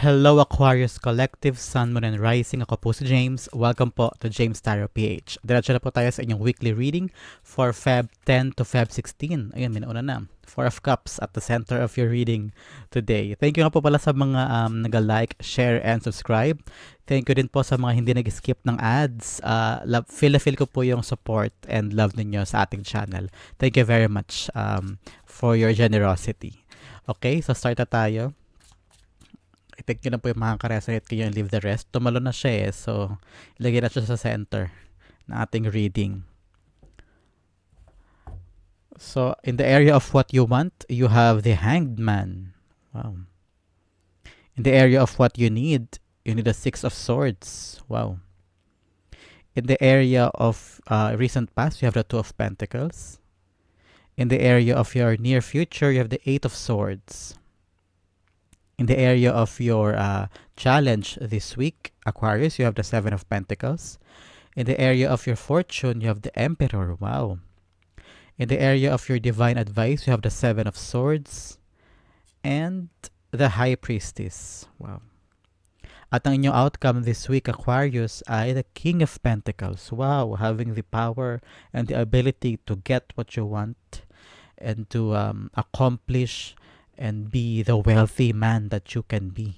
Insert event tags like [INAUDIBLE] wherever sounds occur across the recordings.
Hello Aquarius Collective, Sun, Moon, and Rising. Ako po si James. Welcome po to James Tarot PH. Diretso na po tayo sa inyong weekly reading for Feb 10 to Feb 16. Ayun, minauna na. Four of Cups at the center of your reading today. Thank you nga po pala sa mga um, nag-like, share, and subscribe. Thank you din po sa mga hindi nag-skip ng ads. Uh, love, feel feel ko po yung support and love ninyo sa ating channel. Thank you very much um, for your generosity. Okay, so start na tayo i-take nyo na po yung mga ka-resonate kayo and leave the rest. Tumalo na siya eh. So, ilagay na siya sa center na ating reading. So, in the area of what you want, you have the hanged man. Wow. In the area of what you need, you need a six of swords. Wow. In the area of uh, recent past, you have the two of pentacles. In the area of your near future, you have the eight of swords in the area of your uh, challenge this week, Aquarius, you have the Seven of Pentacles. In the area of your fortune, you have the Emperor. Wow. In the area of your divine advice, you have the Seven of Swords and the High Priestess. Wow. At ang inyong outcome this week, Aquarius, ay the King of Pentacles. Wow, having the power and the ability to get what you want and to um, accomplish and be the wealthy man that you can be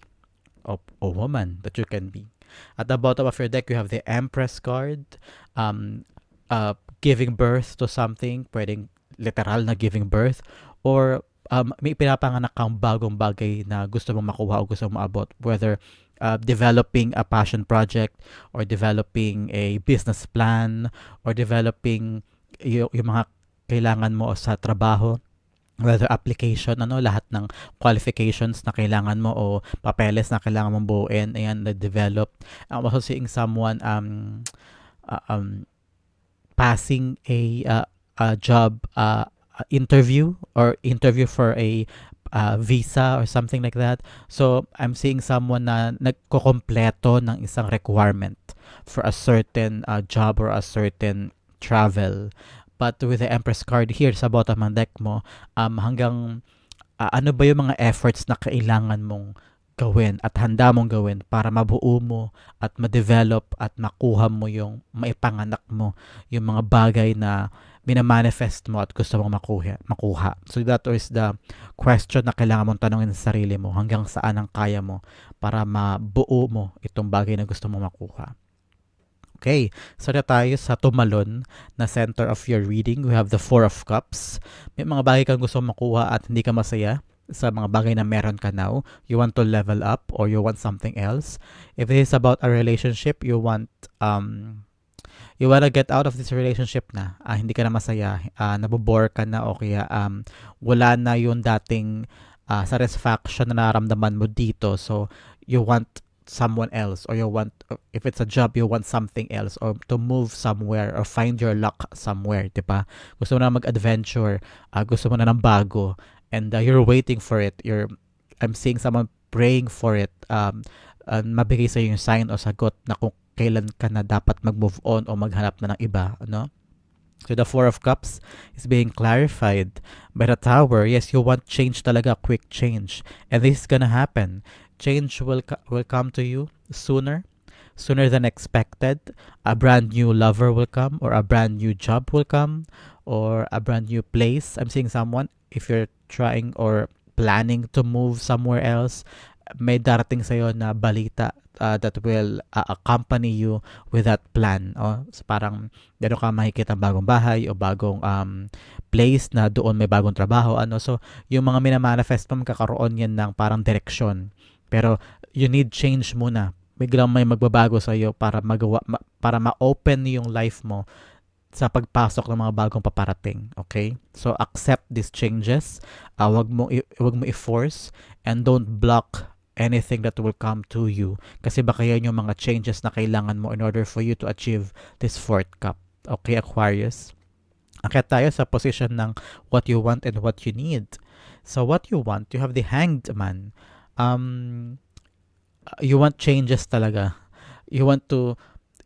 or, or woman that you can be. At the bottom of your deck, you have the Empress card, um, uh, giving birth to something, pwedeng literal na giving birth, or um, may pinapanganak kang bagong bagay na gusto mong makuha o gusto mong maabot, whether uh, developing a passion project or developing a business plan or developing y- yung mga kailangan mo sa trabaho whether application, ano, lahat ng qualifications na kailangan mo o papeles na kailangan mong buuin, ayan, na-develop. I'm also seeing someone um, uh, um, passing a, uh, a job uh, interview or interview for a uh, visa or something like that. So, I'm seeing someone na nagkokompleto ng isang requirement for a certain uh, job or a certain travel. But with the Empress card here sa bottom ng deck mo, um, hanggang uh, ano ba yung mga efforts na kailangan mong gawin at handa mong gawin para mabuo mo at ma-develop at makuha mo yung maipanganak mo yung mga bagay na minamanifest mo at gusto mong makuha, makuha. So that is the question na kailangan mong tanongin sa sarili mo hanggang saan ang kaya mo para mabuo mo itong bagay na gusto mong makuha. Okay, so na tayo sa tumalon na center of your reading. We have the Four of Cups. May mga bagay kang gusto makuha at hindi ka masaya sa mga bagay na meron ka now. You want to level up or you want something else. If it is about a relationship, you want um you wanna get out of this relationship na. Uh, hindi ka na masaya. Uh, nabobore ka na o kaya um, wala na yung dating uh, satisfaction na naramdaman mo dito. So, you want someone else or you want if it's a job you want something else or to move somewhere or find your luck somewhere 'di ba gusto mo na mag-adventure uh, gusto mo na ng bago and uh, you're waiting for it you're I'm seeing someone praying for it um uh, mabigay sa yung sign o sagot na kung kailan ka na dapat mag-move on o maghanap na ng iba ano So the Four of Cups is being clarified by the Tower. Yes, you want change talaga, quick change. And this is gonna happen change will will come to you sooner sooner than expected a brand new lover will come or a brand new job will come or a brand new place i'm seeing someone if you're trying or planning to move somewhere else may darating sa'yo na balita uh, that will uh, accompany you with that plan. Oh, so parang meron ka makikita bagong bahay o bagong um, place na doon may bagong trabaho. Ano, so, yung mga minamanifest mo, magkakaroon yan ng parang direksyon pero you need change muna. Biglang may magbabago sa iyo para magawa ma, para ma-open yung life mo sa pagpasok ng mga bagong paparating. Okay? So accept these changes. Uh, wag mo wag mo i-force and don't block anything that will come to you kasi baka yan yung mga changes na kailangan mo in order for you to achieve this fourth cup. Okay, Aquarius? Akit tayo sa position ng what you want and what you need. So what you want, you have the hanged man um, you want changes talaga. You want to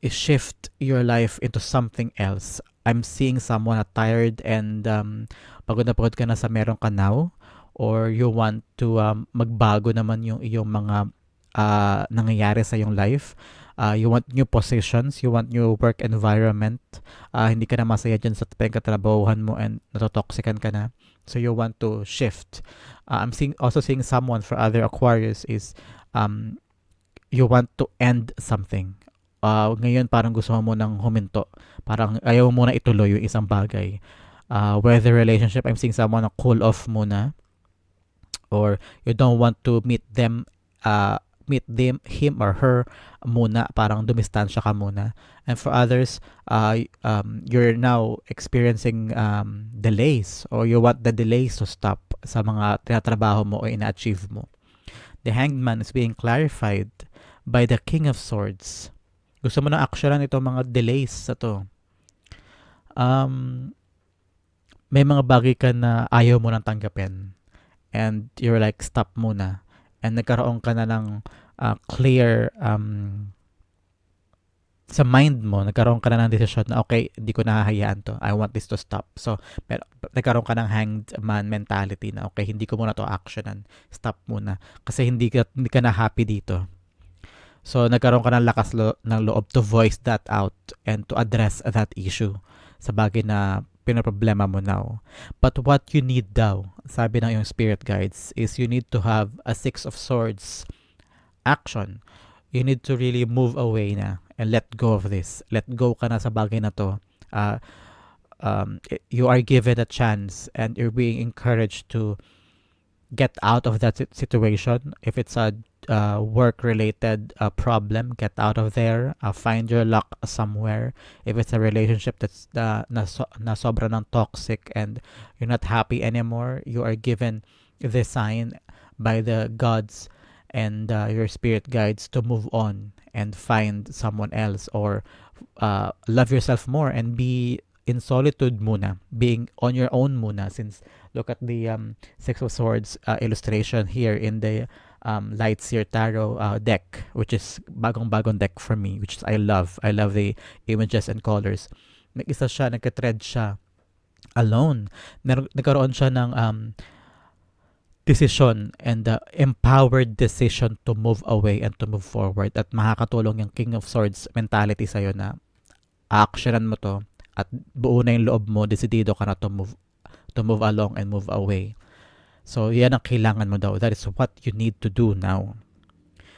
shift your life into something else. I'm seeing someone na tired and um, pagod na pagod ka na sa meron ka now or you want to um, magbago naman yung iyong mga uh, nangyayari sa iyong life. Uh, you want new positions, you want new work environment. Uh, hindi ka na masaya dyan sa pinagkatrabahuhan mo and natotoxican ka na. So you want to shift. Uh, I'm seeing also seeing someone for other Aquarius is um, you want to end something. Uh, ngayon parang gusto mo nang huminto. Parang ayaw mo na ituloy yung isang bagay. Uh, whether relationship, I'm seeing someone na cool off muna or you don't want to meet them uh, meet them him or her muna. Parang dumistansya ka muna. And for others uh, um, you're now experiencing um, delays or you want the delays to stop sa mga tinatrabaho mo o ina-achieve mo. The hanged man is being clarified by the king of swords. Gusto mo na actionan itong mga delays sa to? Um, may mga bagay ka na ayaw mo nang tanggapin. And you're like stop muna and nagkaroon ka na ng uh, clear um, sa mind mo, nagkaroon ka na ng desisyon na okay, hindi ko nahahayaan to. I want this to stop. So, pero nagkaroon ka ng hanged man mentality na okay, hindi ko muna to actionan. Stop muna. Kasi hindi ka, hindi ka na happy dito. So, nagkaroon ka ng lakas lo, ng loob to voice that out and to address that issue sa bagay na pinoproblema mo now. But what you need daw, sabi ng yung spirit guides, is you need to have a six of swords action. You need to really move away na and let go of this. Let go ka na sa bagay na to. Uh, um, you are given a chance and you're being encouraged to get out of that situation. If it's a uh, work related uh, problem, get out of there. Uh, find your luck somewhere. If it's a relationship that's uh, na, so, na sobra ng toxic and you're not happy anymore, you are given the sign by the gods and uh, your spirit guides to move on and find someone else or uh, love yourself more and be in solitude muna, being on your own muna since look at the um, Six of Swords uh, illustration here in the um, Lightseer Tarot uh, deck, which is bagong-bagong deck for me, which is I love. I love the images and colors. Nag-isa siya, nagka-thread siya alone. Nagkaroon siya ng um, decision and the empowered decision to move away and to move forward at makakatulong yung King of Swords mentality sa'yo na actionan mo to at buo na yung loob mo, desidido ka na to move, to move along and move away. So, yan ang kailangan mo daw. That is what you need to do now.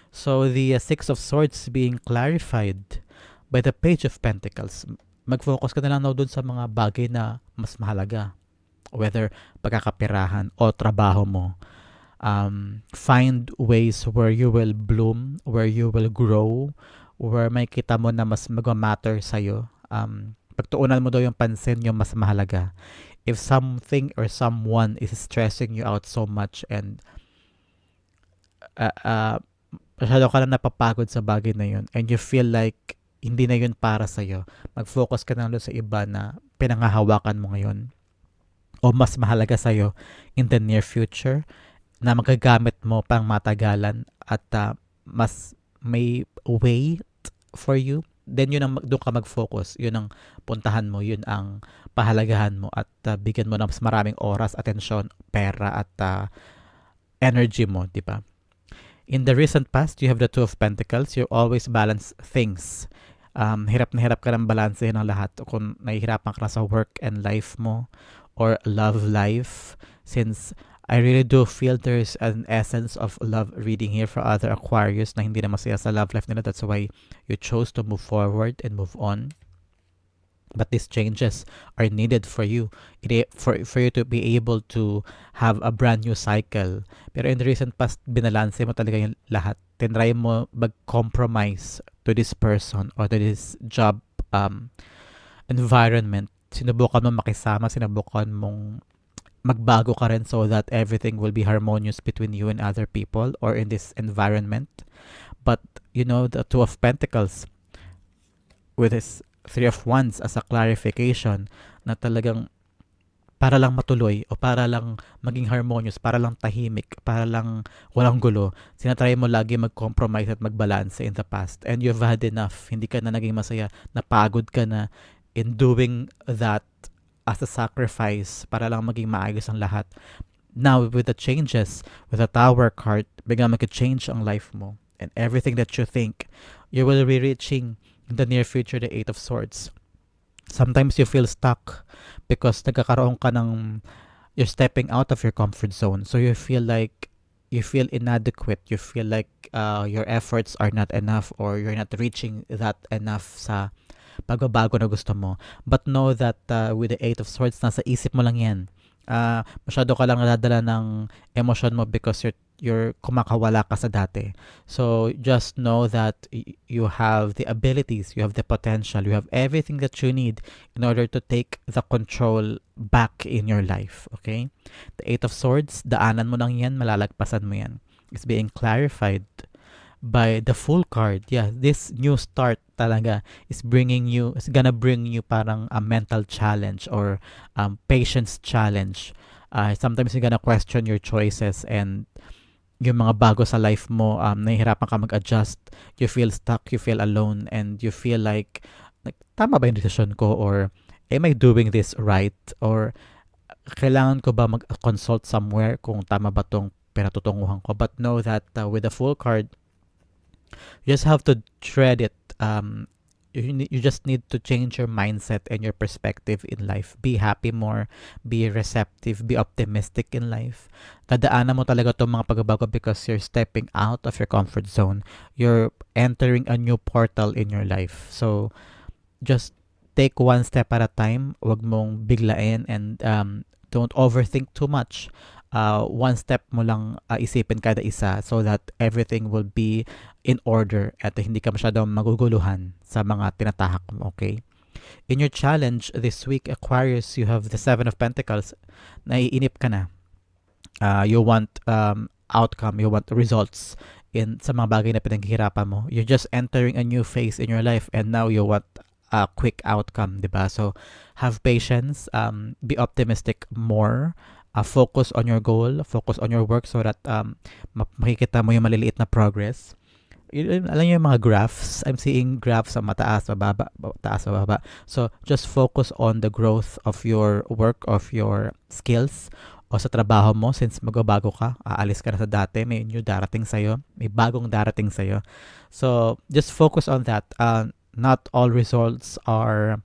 So, the uh, Six of Swords being clarified by the Page of Pentacles. Mag-focus ka na lang daw dun sa mga bagay na mas mahalaga. Whether pagkakapirahan o trabaho mo. Um, find ways where you will bloom, where you will grow, where may kita mo na mas mag-matter sa'yo. Um, pagtuunan mo daw yung pansin yung mas mahalaga if something or someone is stressing you out so much and uh, uh, masyado ka na napapagod sa bagay na yun and you feel like hindi na yun para sa'yo, mag-focus ka na sa iba na pinangahawakan mo ngayon o mas mahalaga sa'yo in the near future na magagamit mo pang matagalan at uh, mas may weight for you then yun ang doon ka mag-focus. Yun ang puntahan mo yun ang pahalagahan mo at uh, bigyan mo ng mas maraming oras atensyon pera at uh, energy mo di ba? In the recent past you have the two of pentacles. You always balance things. Um, hirap na hirap ka ng balansehin ng lahat. Kung nahihirapan ka na sa work and life mo or love life since I really do feel there's an essence of love reading here for other Aquarius na hindi na masaya sa love life nila. That's why you chose to move forward and move on. But these changes are needed for you, for, for you to be able to have a brand new cycle. Pero in the recent past, binalanse mo talaga yung lahat. Tinry mo mag-compromise to this person or to this job um, environment. Sinubukan mo makisama, sinubukan mong magbago ka rin so that everything will be harmonious between you and other people or in this environment. But, you know, the Two of Pentacles with this Three of Wands as a clarification na talagang para lang matuloy o para lang maging harmonious, para lang tahimik, para lang walang gulo, sinatry mo lagi mag-compromise at mag-balance in the past. And you've had enough. Hindi ka na naging masaya. Napagod ka na in doing that as a sacrifice para lang maging maayos ang lahat. Now, with the changes, with the tower card, biglang mag-change ang life mo. and everything that you think, you will be reaching in the near future the Eight of Swords. Sometimes you feel stuck because nagkakaroon ka ng you're stepping out of your comfort zone. So you feel like you feel inadequate. You feel like uh, your efforts are not enough or you're not reaching that enough sa pagbabago na gusto mo. But know that uh, with the Eight of Swords, nasa isip mo lang yan. Uh, masyado ka lang nadadala ng emotion mo because you're you're kumakawala ka sa dati. So just know that you have the abilities, you have the potential, you have everything that you need in order to take the control back in your life. Okay? The Eight of Swords, daanan mo lang yan, malalagpasan mo yan. It's being clarified by the full card. Yeah, this new start talaga is bringing you, is gonna bring you parang a mental challenge or um, patience challenge. Uh, sometimes you're gonna question your choices and yung mga bago sa life mo, um, nahihirapan ka mag-adjust, you feel stuck, you feel alone, and you feel like, like tama ba yung decision ko? Or, am I doing this right? Or, kailangan ko ba mag-consult somewhere kung tama ba tong pinatutunguhan ko? But know that uh, with the full card, you just have to tread it um, you, you just need to change your mindset and your perspective in life. Be happy more, be receptive, be optimistic in life. Dadaanan mo talaga itong mga pagbabago because you're stepping out of your comfort zone. You're entering a new portal in your life. So, just take one step at a time. Huwag mong biglain and um, don't overthink too much. Uh, one step mo lang uh, isipin kada isa so that everything will be in order at hindi ka masyadong maguguluhan sa mga tinatahak mo, okay? In your challenge this week, Aquarius, you have the Seven of Pentacles. Naiinip ka na. Uh, you want um, outcome, you want results in sa mga bagay na pinaghihirapan mo. You're just entering a new phase in your life and now you want a quick outcome, 'di ba? So have patience, um, be optimistic more, uh, focus on your goal, focus on your work so that um, makikita mo yung maliliit na progress yun, alam niyo yung mga graphs, I'm seeing graphs sa mataas, mababa, mataas, mababa. So, just focus on the growth of your work, of your skills, o sa trabaho mo since magbabago ka, aalis ka na sa dati, may new darating sa'yo, may bagong darating sa'yo. So, just focus on that. Uh, not all results are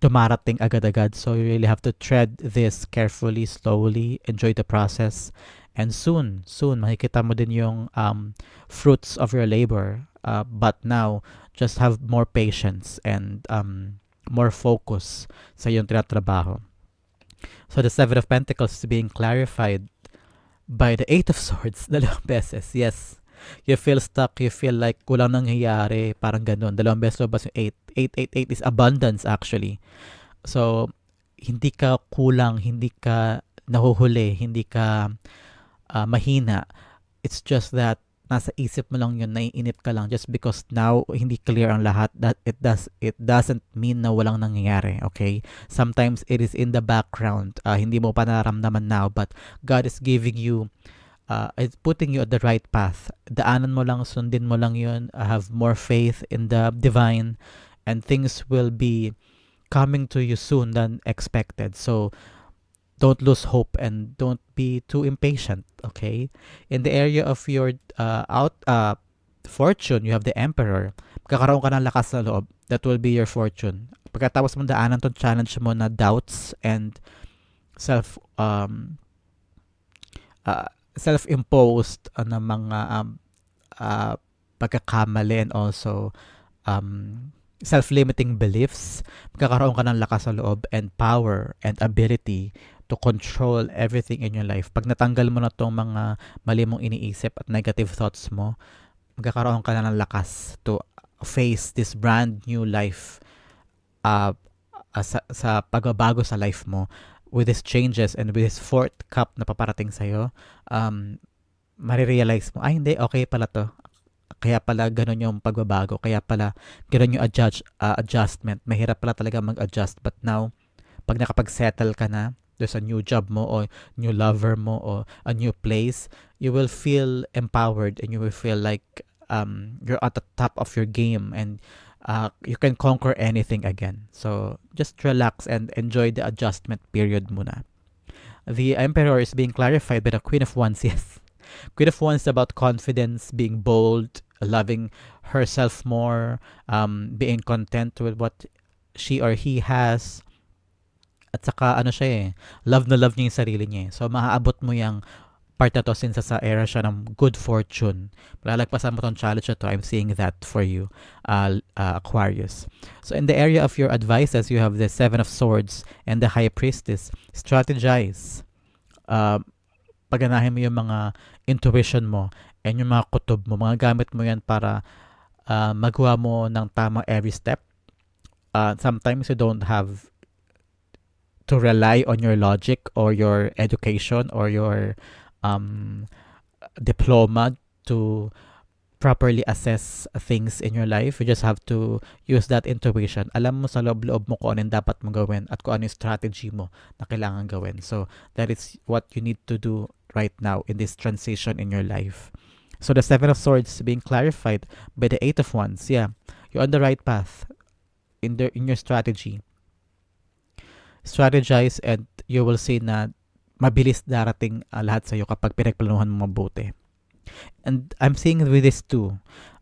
dumarating agad-agad. So, you really have to tread this carefully, slowly, enjoy the process, And soon, soon, makikita mo din yung um, fruits of your labor. Uh, but now, just have more patience and um, more focus sa iyong tinatrabaho. So the Seven of Pentacles is being clarified by the Eight of Swords [LAUGHS] dalawang beses. Yes. You feel stuck, you feel like kulang nangyayari, parang ganun. Dalawang beses lumabas yung 8. 8, 8, 8 is abundance actually. So, hindi ka kulang, hindi ka nahuhuli, hindi ka uh, mahina. It's just that nasa isip mo lang yun, naiinip ka lang just because now hindi clear ang lahat that it does it doesn't mean na walang nangyayari, okay? Sometimes it is in the background. Uh, hindi mo pa nararamdaman now but God is giving you uh, it's putting you at the right path. Daanan mo lang, sundin mo lang yun. Uh, have more faith in the divine and things will be coming to you soon than expected. So, don't lose hope and don't be too impatient okay in the area of your uh, out uh, fortune you have the emperor magkakaroon ka ng lakas sa loob that will be your fortune pagkatapos mo daanan tong challenge mo na doubts and self um uh, self-imposed uh, na mga um, uh, pagkakamali and also um, self-limiting beliefs, magkakaroon ka ng lakas sa loob and power and ability to control everything in your life. Pag natanggal mo na tong mga mali mong iniisip at negative thoughts mo, magkakaroon ka na ng lakas to face this brand new life uh, uh, sa, sa pagbabago sa life mo with these changes and with this fourth cup na paparating sa'yo, um, marirealize mo, ay hindi, okay pala to. Kaya pala ganun yung pagbabago. Kaya pala ganun yung adjust, uh, adjustment. Mahirap pala talaga mag-adjust. But now, pag nakapag-settle ka na, there's a new job mo or new lover mo or a new place, you will feel empowered and you will feel like um, you're at the top of your game and uh, you can conquer anything again. So just relax and enjoy the adjustment period muna. The Emperor is being clarified by the Queen of Wands, [LAUGHS] yes. Queen of Wands about confidence, being bold, loving herself more, um, being content with what she or he has. At saka ano siya eh, love na love niya yung sarili niya. eh. So maaabot mo yung part na to since sa era siya ng good fortune. Malalagpasan mo tong challenge na to. I'm seeing that for you, uh, uh, Aquarius. So in the area of your advices, you have the Seven of Swords and the High Priestess. Strategize. Uh, paganahin mo yung mga intuition mo and yung mga kutob mo. Mga gamit mo yan para uh, magawa mo ng tamang every step. Uh, sometimes you don't have to rely on your logic or your education or your um, diploma to properly assess things in your life. You just have to use that intuition. Alam mo sa loob-loob mo kung ano yung dapat mo gawin at kung ano yung strategy mo na kailangan gawin. So, that is what you need to do right now in this transition in your life. So, the Seven of Swords being clarified by the Eight of Wands. Yeah, you're on the right path in, the, in your strategy. Strategize and you will see na mabilis darating uh, lahat sa'yo kapag pinagplanuhan mo mabuti. And I'm seeing with this too,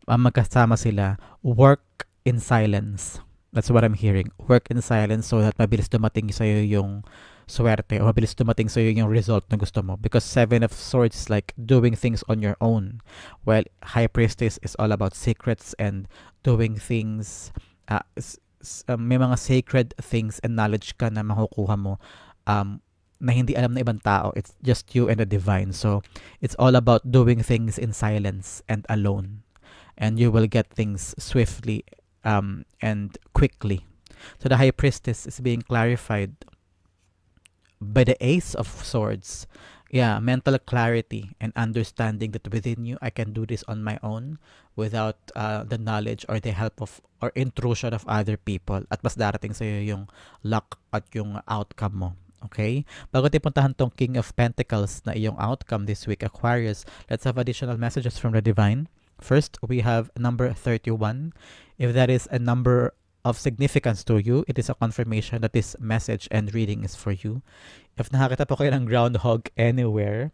uh, magkasama sila, work in silence. That's what I'm hearing. Work in silence so that mabilis dumating sa'yo yung swerte o mabilis dumating sa'yo yung result na gusto mo. Because Seven of Swords is like doing things on your own. While High Priestess is all about secrets and doing things, uh, may mga sacred things and knowledge ka na makukuha mo um, na hindi alam na ibang tao. It's just you and the divine. So, it's all about doing things in silence and alone. And you will get things swiftly um, and quickly. So, the high priestess is being clarified by the ace of swords. Yeah, mental clarity and understanding that within you, I can do this on my own without uh, the knowledge or the help of or intrusion of other people. At mas darating sa'yo yung luck at yung outcome mo. Okay? Bago tayo puntahan tong King of Pentacles na iyong outcome this week, Aquarius, let's have additional messages from the Divine. First, we have number 31. If that is a number of significance to you, it is a confirmation that this message and reading is for you. If nakakita po kayo ng groundhog anywhere,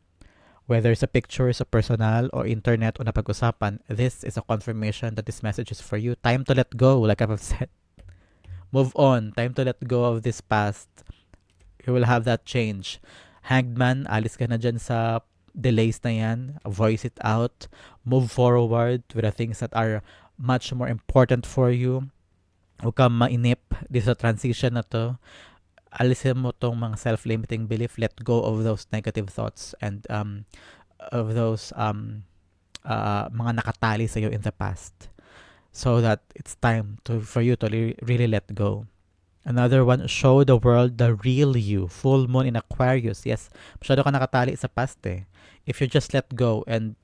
whether sa picture, sa personal, or internet o napag-usapan, this is a confirmation that this message is for you. Time to let go, like I've said. Move on. Time to let go of this past you will have that change. Hanged man, alis ka na dyan sa delays na yan. Voice it out. Move forward with the things that are much more important for you. Huwag kang mainip dito sa transition na to. Alisin mo tong mga self-limiting belief. Let go of those negative thoughts and um, of those um, uh, mga nakatali sa iyo in the past. So that it's time to for you to really let go. Another one, show the world the real you. Full moon in Aquarius. Yes, masyado ka nakatali sa past eh. If you just let go and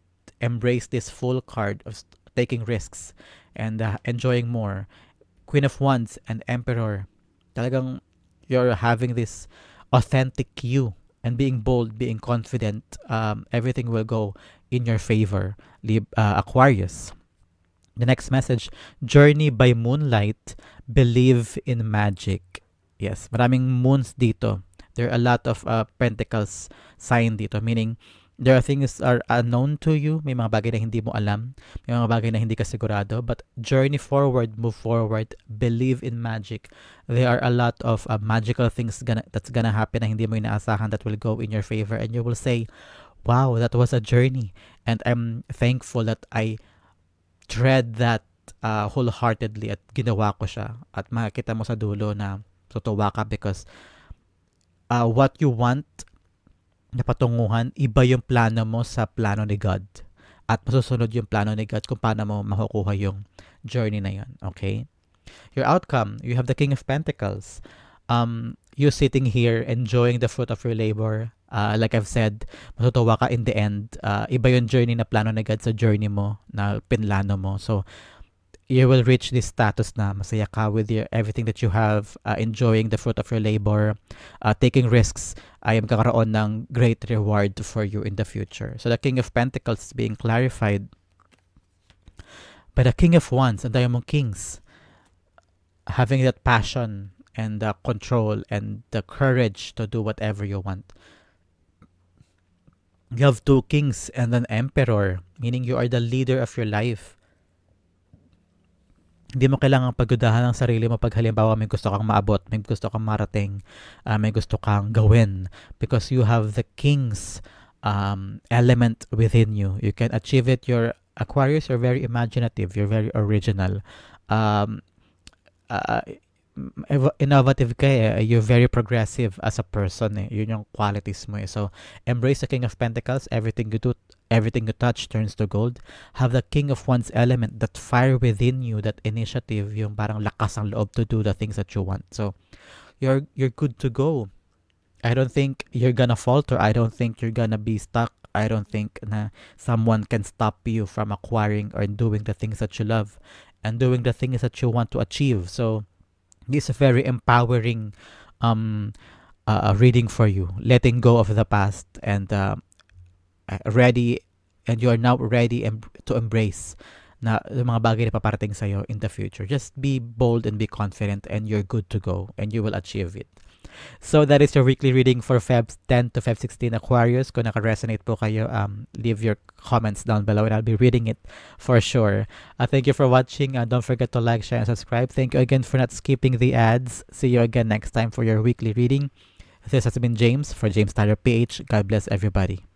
embrace this full card of taking risks and uh, enjoying more. Queen of Wands and Emperor. Talagang you're having this authentic you and being bold, being confident. Um, everything will go in your favor. Lib, uh, Aquarius. The next message, Journey by Moonlight, Believe in Magic. Yes, maraming moons dito. There are a lot of uh, pentacles sign dito, meaning there are things are unknown to you. May mga bagay na hindi mo alam. May mga bagay na hindi ka sigurado. But journey forward, move forward, believe in magic. There are a lot of uh, magical things gonna, that's gonna happen na hindi mo inaasahan that will go in your favor. And you will say, wow, that was a journey. And I'm thankful that I tread that uh, wholeheartedly at ginawa ko siya at makikita mo sa dulo na tutuwa ka because uh, what you want na patunguhan, iba yung plano mo sa plano ni God. At masusunod yung plano ni God kung paano mo makukuha yung journey na yun. Okay? Your outcome, you have the King of Pentacles. Um, you sitting here enjoying the fruit of your labor, uh, like I've said, matutuwa ka in the end. Uh, iba yung journey na plano na God sa journey mo, na pinlano mo. So, you will reach this status na masaya ka with your, everything that you have, uh, enjoying the fruit of your labor, uh, taking risks, ay magkakaroon ng great reward for you in the future. So, the King of Pentacles is being clarified by the King of Wands and Diamond Kings having that passion and the control and the courage to do whatever you want You have two kings and an emperor, meaning you are the leader of your life. Hindi mo kailangang pagdudahan ng sarili mo pag halimbawa may gusto kang maabot, may gusto kang marating, uh, may gusto kang gawin because you have the king's um, element within you. You can achieve it. Your Aquarius, you're very imaginative. You're very original. Um, uh, innovative ka eh. You're very progressive as a person eh. Yun yung qualities mo eh. So, embrace the King of Pentacles. Everything you do, everything you touch turns to gold. Have the King of one's element, that fire within you, that initiative, yung parang lakas ang loob to do the things that you want. So, you're you're good to go. I don't think you're gonna falter. I don't think you're gonna be stuck. I don't think na someone can stop you from acquiring or doing the things that you love and doing the things that you want to achieve. So, this is a very empowering um, uh, reading for you. Letting go of the past and uh, ready, and you are now ready to embrace na yung mga bagay na paparating sa'yo in the future. Just be bold and be confident and you're good to go and you will achieve it. So that is your weekly reading for Feb 10 to Feb 16 Aquarius. Kung naka-resonate po kayo, um, leave your comments down below and I'll be reading it for sure. Uh, thank you for watching. Uh, don't forget to like, share, and subscribe. Thank you again for not skipping the ads. See you again next time for your weekly reading. This has been James for James Tyler PH. God bless everybody.